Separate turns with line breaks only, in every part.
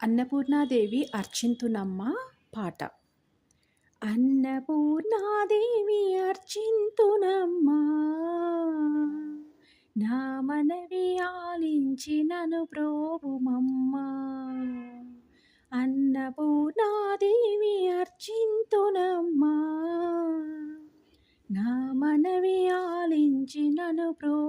అన్నపూర్ణాదేవి అర్చింతునమ్మ పాట. అన్నపూర్ణాదేవి అర్చింతునమ్మా నా మనవి ఆలించి నను ప్రోభుమమ్మా అన్నపూర్ణాదేవి అర్చింతునమ్మా నా మనవి ఆలించి నను ప్రో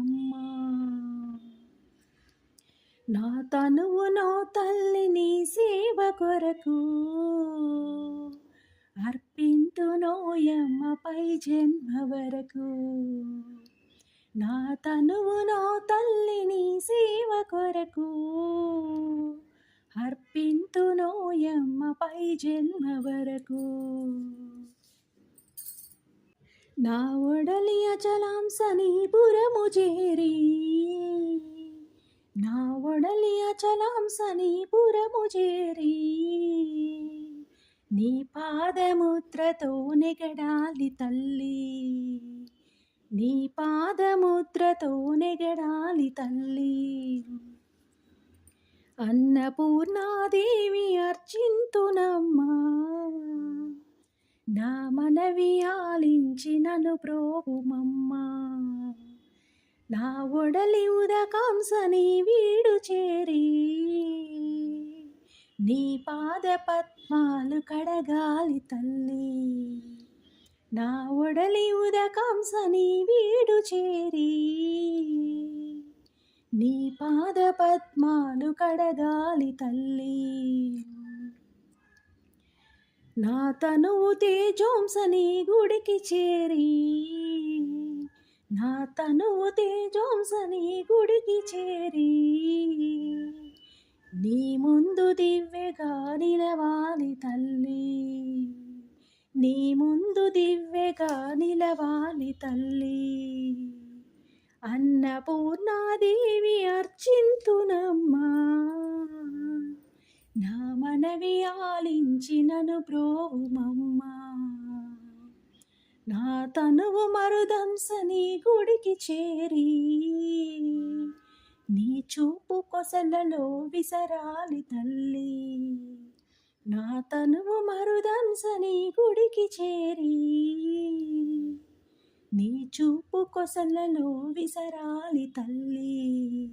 నా తనువు నా తల్లి నీ సేవ కొరకు. అర్పింతు నోయమ్మపై జన్మ వరకు. నా తనువు నా తల్లి నీ సేవ కొరకు. అర్పింతు నోయమ్మపై జన్మ వరకు. నా ఒడలి అచలాంసని పురము చేరీ. నా ఒడలి అచలాంసని పురము చేరి నీ పాదముద్రతో నెగడాలి తల్లి నీ పాదముద్రతో నెగడాలి తల్లి. అన్నపూర్ణాదేవి అర్చింతునమ్మా నా మనవి ఆలించి నన్ను ప్రోభుమమ్మా నా ఒడలి ఉదకాంసని వీడు చేరి నీ పాద పద్మాలు కడగాలి తల్లి. నా ఒడలి ఉదకాంసని వీడు చేరి నీ పాద పద్మాలు కడగాలి తల్లి. నా తనువు తేజోంసని గుడికి చేరి నా తనువు తేజోంసని గుడికి చేరి నీ ముందు దివ్యగా నిలవాలి తల్లి. నీ ముందు దివ్యగా నిలవాలి తల్లి. అన్నపూర్ణాదేవి అర్చింతునమ్మా నా మనవి ఆలించినను నను నా తనువు మరుదంసని గుడికి చేరి నీ చూపు కొసలలో విసరాలి తల్లి. నా తనువు మరుదంసని గుడికి చేరి నీ చూపు కొసలలో విసరాలి తల్లి.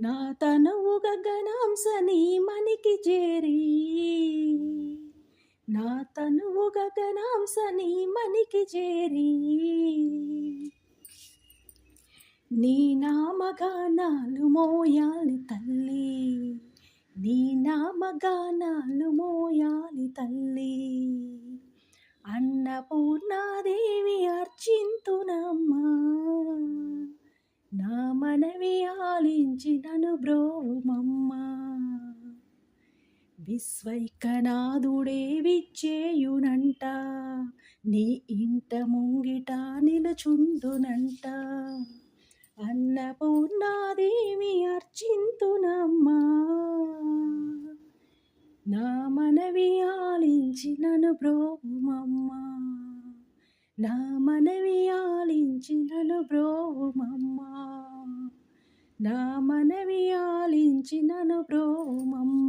నా తనువు గగనాంసని మనికి చేరి నా తనువు మణికి మనికి చేరి. నీ నామగానాలు మోయాలి తల్లి. నీ నామగానాలు మోయాలి తల్లి. అన్నపూర్ణాదేవి అర్చింతునమ్మా. నా మనవి ఆలించి నను బ్రోమమ్మా విశ్వైకనాథుడే విచ్చేయునంట నీ ఇంట ముంగిట నిలుచుండునంట అన్నపూర్ణాదేవి అర్చింతునమ్మా. నా మనవి ఆలించి నను బ్రోమమ్మా నా మనవి ఆలించి నను బ్రోమమ్మా నా మనవి ఆలించి నను బ్రోమమ్మా